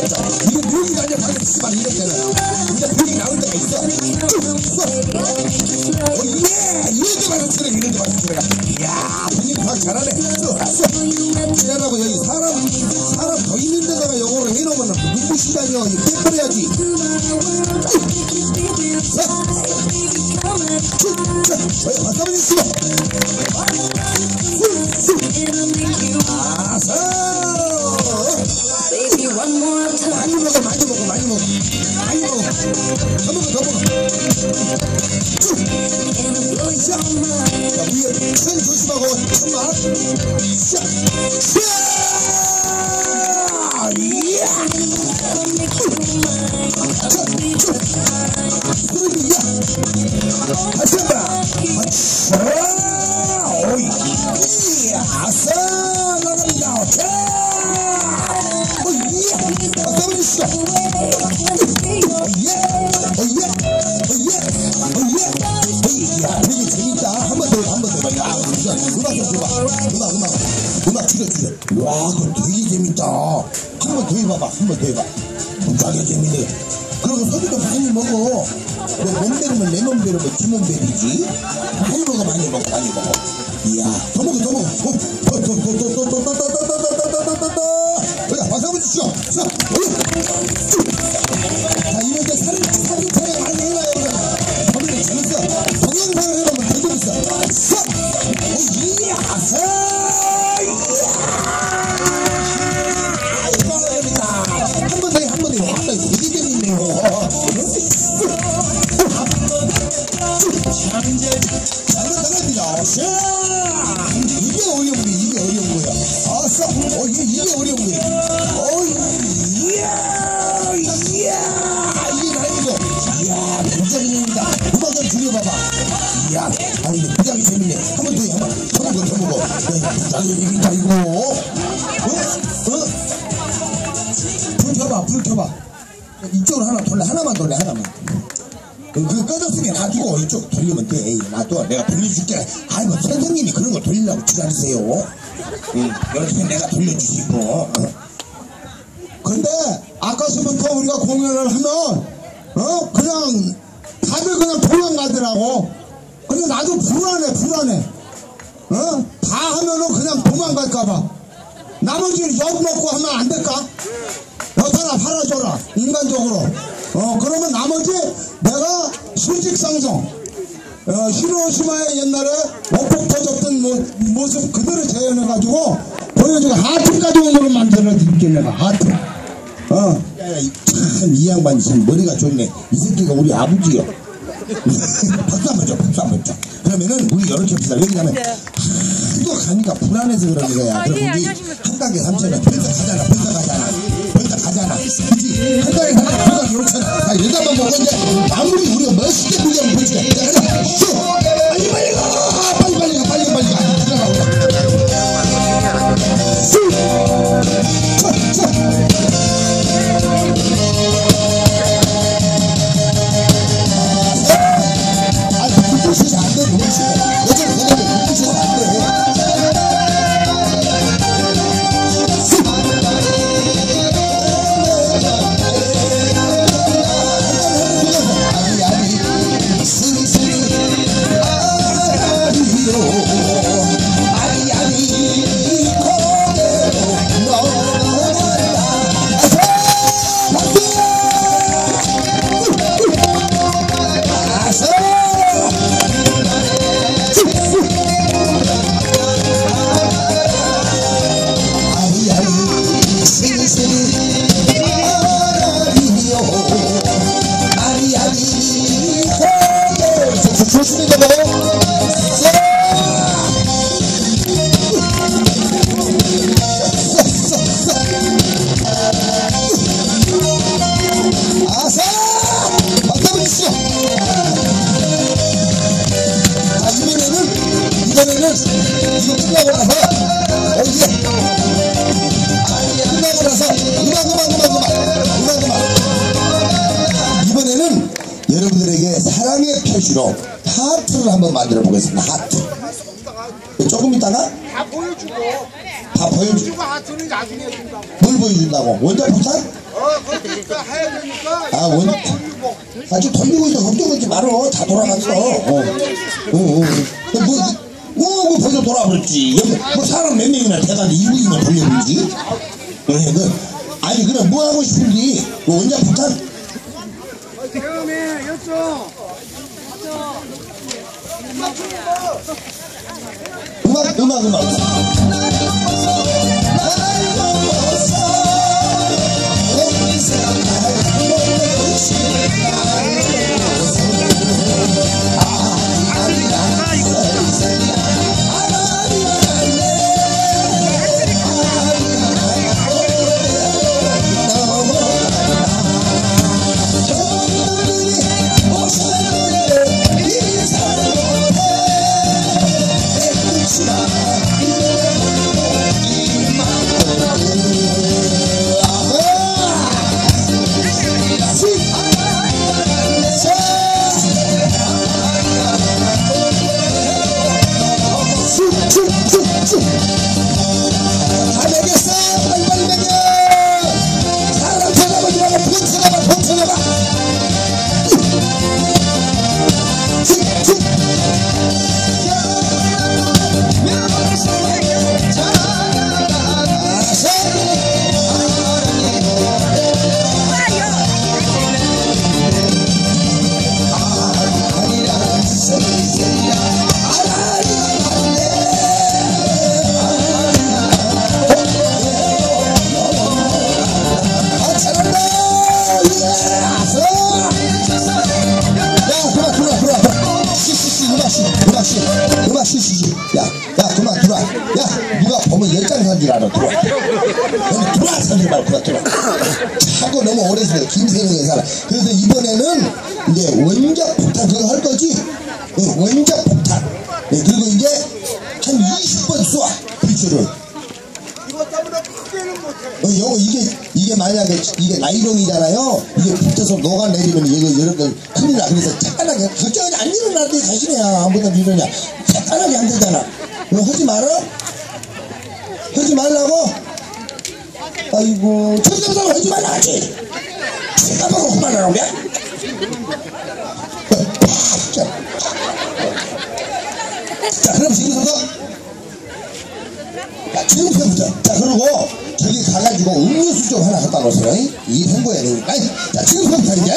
이거 무기가 아니야 방금 치만 이랬잖아 근데 무기 나올 때가 있어 오예 이렇게 말했으래 이렇게 말했으래 이야 분위기 파악 잘하네 쏘 지나라고 여기 사람 사람 더 있는 데다가 영어로 해놓으면 눈부시다니요 이 빼버려야지 자, 자, 저희 바다를 Yeah! 와 그거 되게 재밌다 한 번 더 해봐봐 한 번 더 해봐 무지하게 재밌네 그리고 소리도 많이 먹어 내몸 베르면 지몸 베리지 많이 먹어 많이 먹어 많이 먹어 이야 더 먹어 더 먹어 더더 더 더 더 더 더 더 더 더 더 더 더 더더더 자 박수 한번 주시오 자 자, 이럴 때 사진, 야, 부장님입니다, 이거. 어? 어? 불 켜봐, 불 켜봐. 이쪽으로 하나 돌래, 하나만 돌래, 하나만. 그, 그거 꺼졌으면 놔두고 이쪽 돌리면 돼. 에이, 놔둬. 내가 돌려줄게. 아이고, 선생님이 그런 거 돌리려고 기다리세요. 응, 이렇게 내가 돌려주시고. 어. 근데, 아까서부터 우리가 공연을 하면, 어? 그냥, 다들 그냥 도망가더라고. 근데 나도 불안해, 불안해. 어? 다 하면은 그냥 도망갈까봐. 나머지는 엿 먹고 하면 안 될까? 엿 하나 팔아줘라, 인간적으로. 어, 그러면 나머지 내가 수직상성, 어, 히로시마의 옛날에 원폭 터졌던 모, 모습 그대로 재현해가지고 보여주고 하트까지 오늘로 만들어 드릴게 내가 하트. 어, 참, 이 양반이 참 머리가 좋네. 이 새끼가 우리 아버지요. 박수 한번 줘, 박수 한번 줘. 그러면은 우리 이렇게 합시다. 왜냐면 하도 가니까 불안해서 그러는 거야. 그럼 우리 한 가게 3천 원 벌써 가잖아, 벌써 가잖아. 벌써 가잖아. 그치? 한 가게 3천원 벌써 이렇게 다 여자만 먹어 이제 아무리 우리가 멋있게 불리면. 자, 가자. 쏘! 빨리 빨리 가! 이번에는 여러분들에게 사랑의 표시로 다 보여주고 다 보여주, 주고 하트는 나중에 준다고 뭘 보여준다고? 원자 폭탄? 어 그러니까 해야 되니까 아, 원, 돌리고 아직 돌리고 있어. 걱정하지 말어. 다 돌아갔어. 어. 응, 응. 뭐, 뭐, 뭐 벌써 돌아버렸지. 여기, 뭐, 사람 몇 명이나 돼가지고 이북이면 돌려버리지. 네, 그, 아니, 그럼 뭐 하고 싶은지, 그 원자 폭탄? 다음 에 여쭤 음악, 음악, 음악. 다 말고 그만 들어와 차고 너무 오래 있어 김세령에 살아 그래서 이번에는 이제 원작 폭탄 그거 할 거지 어, 원작 폭탄 네, 그리고 이제 한 20번 쏴 못해 어, 요 이게 이게 만약에 이게 나이롱이잖아요. 이게 붙어서 녹아내리면 이거 이렇게 큰일 나. 그래서 착간하게 걱정이 안 일어나는데 자신이야 아무나 이러냐. 착간하게 안 되잖아. 너 하지 마라. 하지 말라고. 아이고 천장상 하지 말라 하지. 생각하고 그만하라고 야. 자, 자 그럼 지금부터 야, 지금부터. 자, 그리고 저기 가가지고 음료수 좀 하나 갖다 놓으세요. 이? 이 행보해야 되니까. 자, 지금부터 이제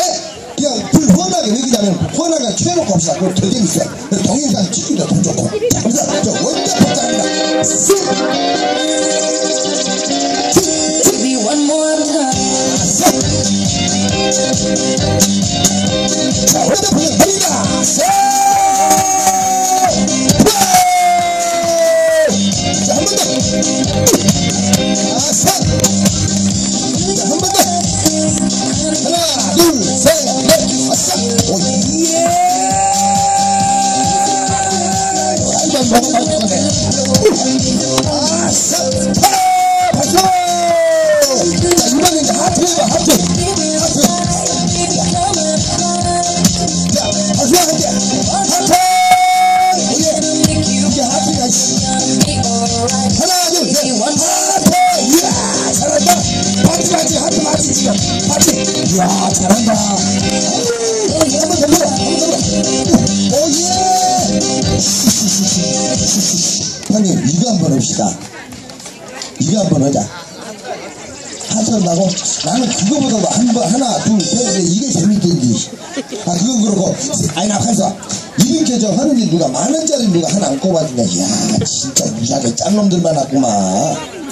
그냥 불 훤하게 먹이자면 훤하게 켜놓고 합시다. 그럼 더 재밌어. 동영상 찍기도 더 좋고. 자, 그래서 저 원자 폭탄입니다. 쓱! 자, 원자 폭탄 갑니다. 쓱! 자, 한 번 더. 아싸! 자, 한 번 더. 하나, 둘, 셋, 넷, 아싸! 오, 예! 한번 먹어봤는데. 아싸! 파! 박수! 자, 이번엔 이제 하트 해봐, 하트! 하트! 이야, 잘한다! 아유, 한번 더 불어! 한번 더 불어! 오, 예! 형님, 이거 한번 합시다. 이거 한번 하자. 하선다고 나는 그거보다 한번 하나 둘셋 이게 재밌던지 아 그건 그렇고 아니 나 가서 이렇게 저 하는데 누가 만 원짜리 누가 하나 안 꼽아주냐 야 진짜 이상하게 짠놈들만 왔구만 어?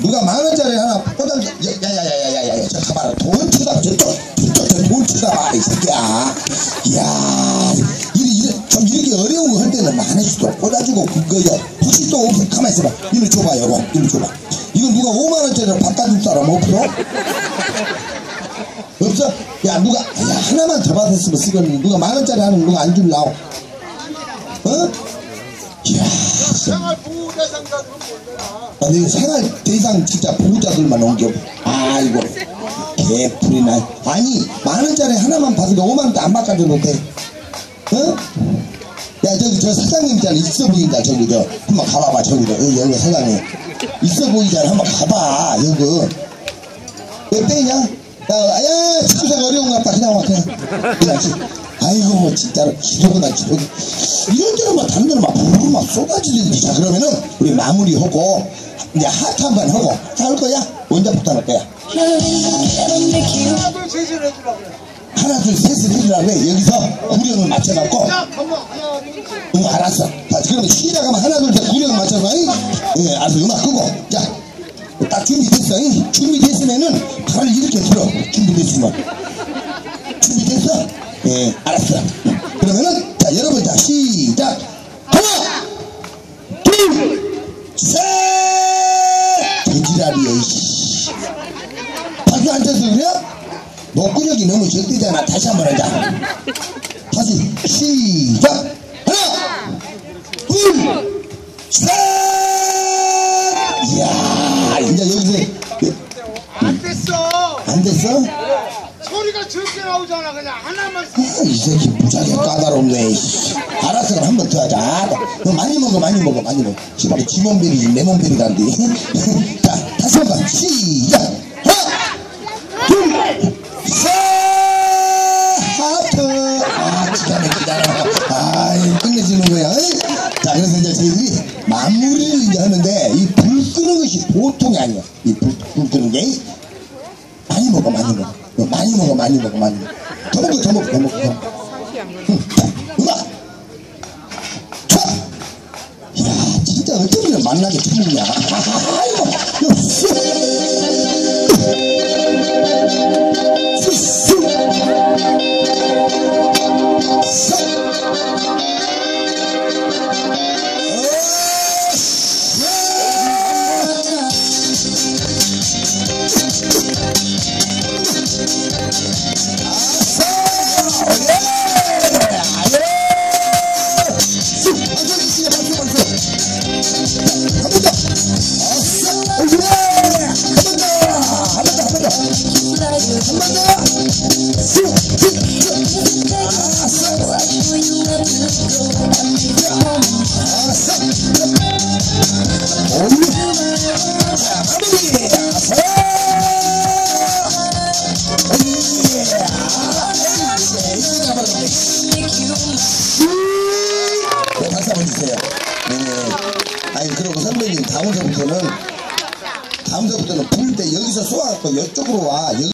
누가 만 원짜리 하나 꽂아 야야야야야야야 저 가봐라. 돈 쳐다 저쪽 저쪽 저돈 쳐다봐 이 새끼야. 이야 이래 이래 좀 이렇게 어려운 거 할 때는 만 원씩 또 꽂아주고 그거요. 혹시 또 가만 있어봐. 이리 줘봐 여보. 이리 줘봐. 이거 누가 5만 원짜리를 바꿔줄 사람 없어? 없어? 야 누가 야 하나만 더 받았으면 쓰겠는데 누가 만 원짜리 하는 누가 안 줄라고? 어? 이야 생활 보호 대상자 돈 몰래나 아니 생활 대상 진짜 보호자들만 옮겨 아이고 개풀이나 아니 만 원짜리 하나만 받으면 5만 원도 안 바꿔줘 놓대 어? 야 저기 저 사장님 있잖아 있어 보인다 저기 저 한번 가봐봐 저기 저 여기, 여기 사장님 있어 보이잖아 한번 가봐 여기 몇 대냐? 야, 야, 참새가 어려운 것 같다. 그냥 와, 그냥. 그냥, 지- 아이고, 진짜로, 기도구나, 기도. 이런 데는 막, 데는 막, 부르르 막 쏟아지는지. 자, 그러면은, 우리 마무리하고, 이제 하트 한 번 하고, 자, 할 거야? 언제부터 할 거야? 하나 둘 셋을 해주라고 그래. 하나, 둘, 셋을 해주라고 해. 여기서 구령을 맞춰갖고. 응, 알았어. 자, 그러면 시작하면 하나, 둘, 셋 구령을 맞춰서, 잉? 예, 알았어. 음악 끄고. 자, 딱 준비됐어. 잉? 준비됐으면은, 발을 이렇게 들어. 준비됐으면. 준비됐어? 예, 알았어. 응. 그러면은, 자, 여러분, 자, 시작. 하나, 둘, 셋! 개지랄이야, 이씨. 안 쳐서 그래? 목구력이 너무 적대잖아. 다시 한 번 하자. 다시, 시작. 하나, 둘, 셋! 이야, 이제 여기서, 안 됐어. 안 됐어? 나오잖아. 그냥 하나만. 아, 이 새끼 무지하게 까다롭네. 알았어, 그럼 한 번 더 하자. 너 많이 먹어, 많이 먹어, 많이 먹어. 씨발, 지몬베리, 레몬베리 간디. 자, 다시 한 번, 시작! 하나, 둘, 셋! 하트! 아, 기가 막히다. 아, 끝내주는 거야. 응? 자, 그래서 이제 저희들이 마무리를 이제 하는데, 이 불 끄는 것이 보통이 아니야. 이 불, 불 끄는 게. 많이 먹어, 많이 먹어. 너 많이 먹어, 많이 먹어, 많이 먹어. 더 먹어, 더 먹어, 더 먹어. 더 먹어. 자! 야, 진짜 어쩌면 만나게 참느냐. 아이고,